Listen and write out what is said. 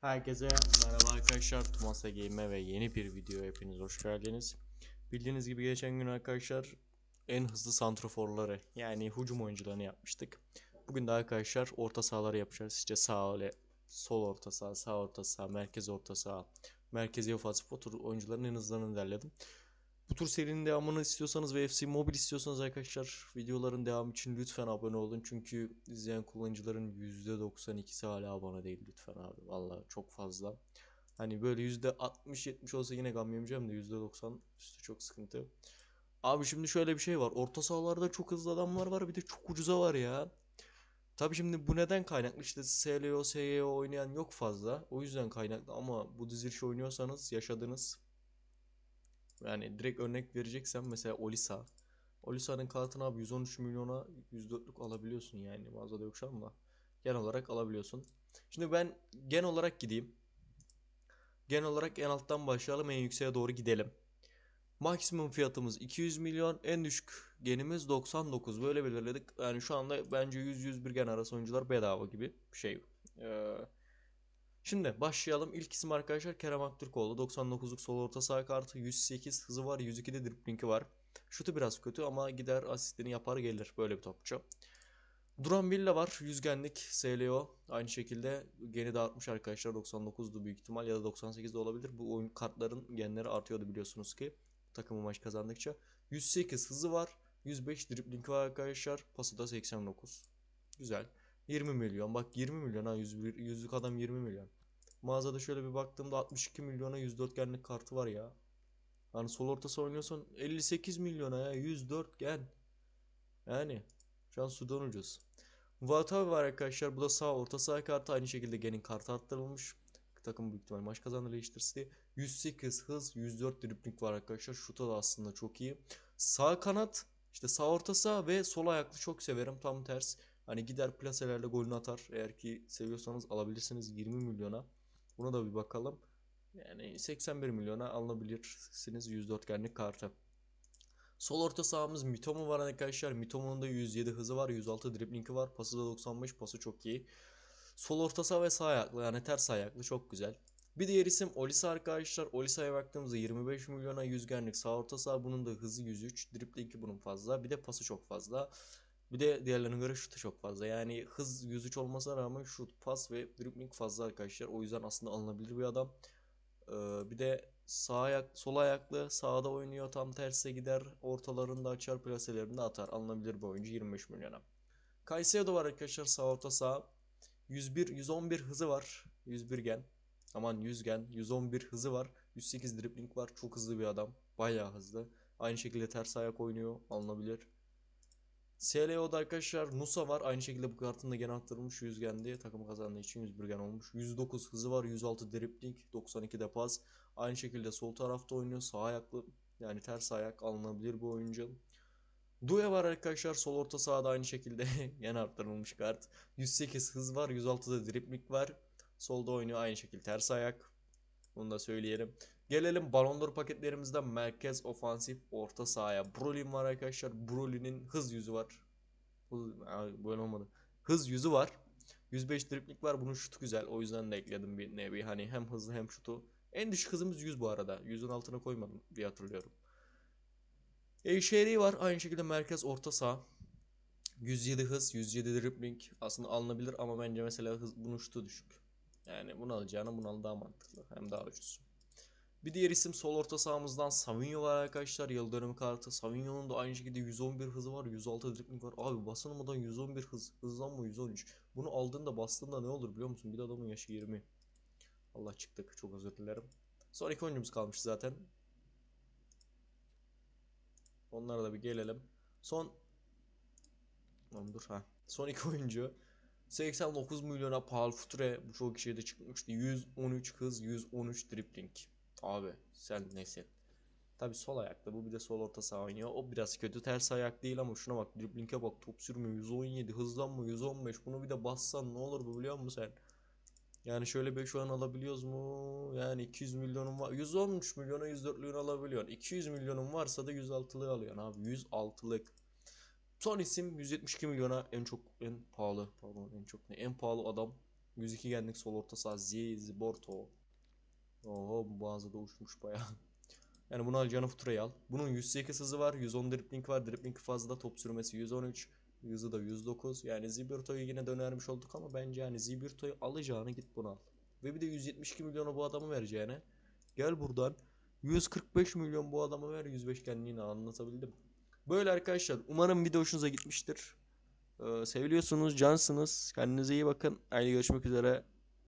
Herkese merhaba arkadaşlar. Tumasa Game'e ve yeni bir video hepiniz hoş geldiniz. Bildiğiniz gibi geçen gün arkadaşlar en hızlı santroforları yani hücum oyuncularını yapmıştık. Bugün de arkadaşlar orta sahaları yapacağız. İşte sağ ile sol orta saha, sağ orta saha, merkez orta saha, merkezi ofansif o tür oyuncuların en hızlarını derledim. Bu tür serinin devamını istiyorsanız ve FC Mobile istiyorsanız arkadaşlar videoların devamı için lütfen abone olun. Çünkü izleyen kullanıcıların %92'si hala abone değil lütfen abi. Vallahi çok fazla. Hani böyle %60-70 olsa yine gam yemeyeceğim de %90 üstü çok sıkıntı. Abi şimdi şöyle bir şey var. Orta sahalarda çok hızlı adamlar var bir de çok ucuza var ya. Tabii şimdi bu neden kaynaklı? İşte SLO, SYO oynayan yok fazla. O yüzden kaynaklı ama bu dizilişi oynuyorsanız yaşadınız. Yani direkt örnek vereceksem mesela Olisa. Olisa'nın kartını abi 113 milyona 104'lük alabiliyorsun yani. Mağazada yok şu an ama genel olarak alabiliyorsun. Şimdi ben gen olarak gideyim. Gen olarak en alttan başlayalım en yükseğe doğru gidelim. Maksimum fiyatımız 200 milyon, en düşük genimiz 99. Böyle belirledik. Yani şu anda bence 100-101 gen arası oyuncular bedava gibi bir şey. Ee, Şimdi başlayalım. İlk isim arkadaşlar Kerem Aktürkoğlu. 99'luk sol orta saha kartı. 108 hızı var. 102'de driblingi var. Şutu biraz kötü ama gider asistini yapar gelir. Böyle bir topçu. Duran Villa var. Yüzgenlik SLO. Aynı şekilde geni dağıtmış arkadaşlar. 99'du büyük ihtimal ya da 98'de olabilir. Bu oyun kartların genleri artıyordu biliyorsunuz ki. Takımı maç kazandıkça. 108 hızı var. 105 dribling var arkadaşlar. Pası da 89. Güzel. 20 milyon. Bak 20 milyon ha 101, yüzlük adam 20 milyon. Mağazada şöyle bir baktığımda 62 milyona 104 genlik kartı var ya. Hani sol ortası oynuyorsan 58 milyona ya 104 gen. Yani şu an sudan ucuz. Vatavi var arkadaşlar. Bu da sağ orta saha kartı. Aynı şekilde genin kartı arttırılmış. Takım büyük ihtimal maç kazandı Leicester City. 108 hız, 104 dribling var arkadaşlar. Şuta da aslında çok iyi. Sağ kanat, işte sağ orta saha ve sol ayaklı çok severim. Tam ters. Hani gider plaselerle golünü atar. Eğer ki seviyorsanız alabilirsiniz 20 milyona. Buna da bir bakalım. Yani 81 milyona alabilirsiniz 104 genlik kartı. Sol orta sahamız Mitomo var arkadaşlar. Mitomo'nun da 107 hızı var. 106 driblingi var. Pası da 95. Pası çok iyi. Sol orta saha ve sağ ayaklı yani ters ayaklı çok güzel. Bir diğer isim Olisa arkadaşlar. Olisa'ya baktığımızda 25 milyona 100 genlik sağ orta saha. Bunun da hızı 103. Driblingi bunun fazla. Bir de pası çok fazla. Bir de diğerlerine göre şutu çok fazla. Yani hız 103 olmasına rağmen şut, pas ve dribbling fazla arkadaşlar. O yüzden aslında alınabilir bir adam. Ee, bir de sağ ayak, sol ayaklı sağda oynuyor. Tam terse gider. Ortalarında açar, plaselerinde atar. Alınabilir bir oyuncu 25 milyona. Caicedo var arkadaşlar sağ orta sağ. 101 111 hızı var. 101 gen. Aman 100 gen. 111 hızı var. 108 dribbling var. Çok hızlı bir adam. Bayağı hızlı. Aynı şekilde ters ayak oynuyor. Alınabilir. SLO'da arkadaşlar Nusa var. Aynı şekilde bu kartın da gen arttırılmış 100 gendi. Takım kazandığı için 101 gen olmuş. 109 hızı var. 106 dribbling. 92 de pas. Aynı şekilde sol tarafta oynuyor. Sağ ayaklı yani ters ayak alınabilir bu oyuncu. Due var arkadaşlar. Sol orta sahada aynı şekilde gen arttırılmış kart. 108 hız var. 106 da dribbling var. Solda oynuyor aynı şekilde ters ayak. Bunu da söyleyelim. Gelelim Ballon d'Or paketlerimizden merkez ofansif orta sahaya. Brolin var arkadaşlar. Brolin'in hız yüzü var. Hız, böyle olmadı. Hız yüzü var. 105 driplik var. Bunun şutu güzel. O yüzden de ekledim bir nevi. Hani hem hızlı hem şutu. En düşük hızımız 100 bu arada. 100'ün altına koymadım diye hatırlıyorum. Eşeri var. Aynı şekilde merkez orta saha. 107 hız, 107 dribbling aslında alınabilir ama bence mesela hız bunun şutu düşük. Yani bunu alacağına bunu al daha mantıklı. Hem daha ucuz. Bir diğer isim sol orta sahamızdan Savinho var arkadaşlar. Yıl dönümü kartı. Savinho'nun da aynı şekilde 111 hızı var. 106 dribling var. Abi basılmadan 111 hız. Hızlanma 113. Bunu aldığında bastığında ne olur biliyor musun? Bir de adamın yaşı 20. Allah çıktık. Çok özür dilerim. Son iki oyuncumuz kalmış zaten. Onlara da bir gelelim. Son Lan dur ha. Son iki oyuncu. 89 milyona Paul Futre bu çok şeyde çıkmıştı. 113 hız, 113 dribbling. Abi sen nesin? Tabi sol ayakta bu bir de sol orta saha oynuyor. O biraz kötü ters ayak değil ama şuna bak dribbling'e bak top sürmüyor 117 hızlanma 115 bunu bir de bassan ne olur bu biliyor musun sen? Yani şöyle bir şu an alabiliyoruz mu? Yani 200 milyonun var. 113 milyona 104'lüğünü alabiliyorsun. 200 milyonun varsa da 106'lığı alıyorsun abi. 106'lık. Son isim 172 milyona en çok en pahalı pardon en çok ne en pahalı adam 102 genlik sol orta saha Borto. Oho bu boğazı da uçmuş bayağı. Yani bunu alacağını Futura'yı al. Bunun 108 hızı var. 110 dribbling var. Dribbling fazla. Top sürmesi 113. Hızı da 109. Yani Zibirto'yu yine dönermiş olduk ama bence yani Zibirto'yu alacağını git bunu al. Ve bir de 172 milyonu bu adamı vereceğine. Gel buradan 145 milyon bu adama ver 105 kendini anlatabildim. Böyle arkadaşlar umarım video hoşunuza gitmiştir. Ee, seviliyorsunuz, cansınız. Kendinize iyi bakın. Haydi görüşmek üzere.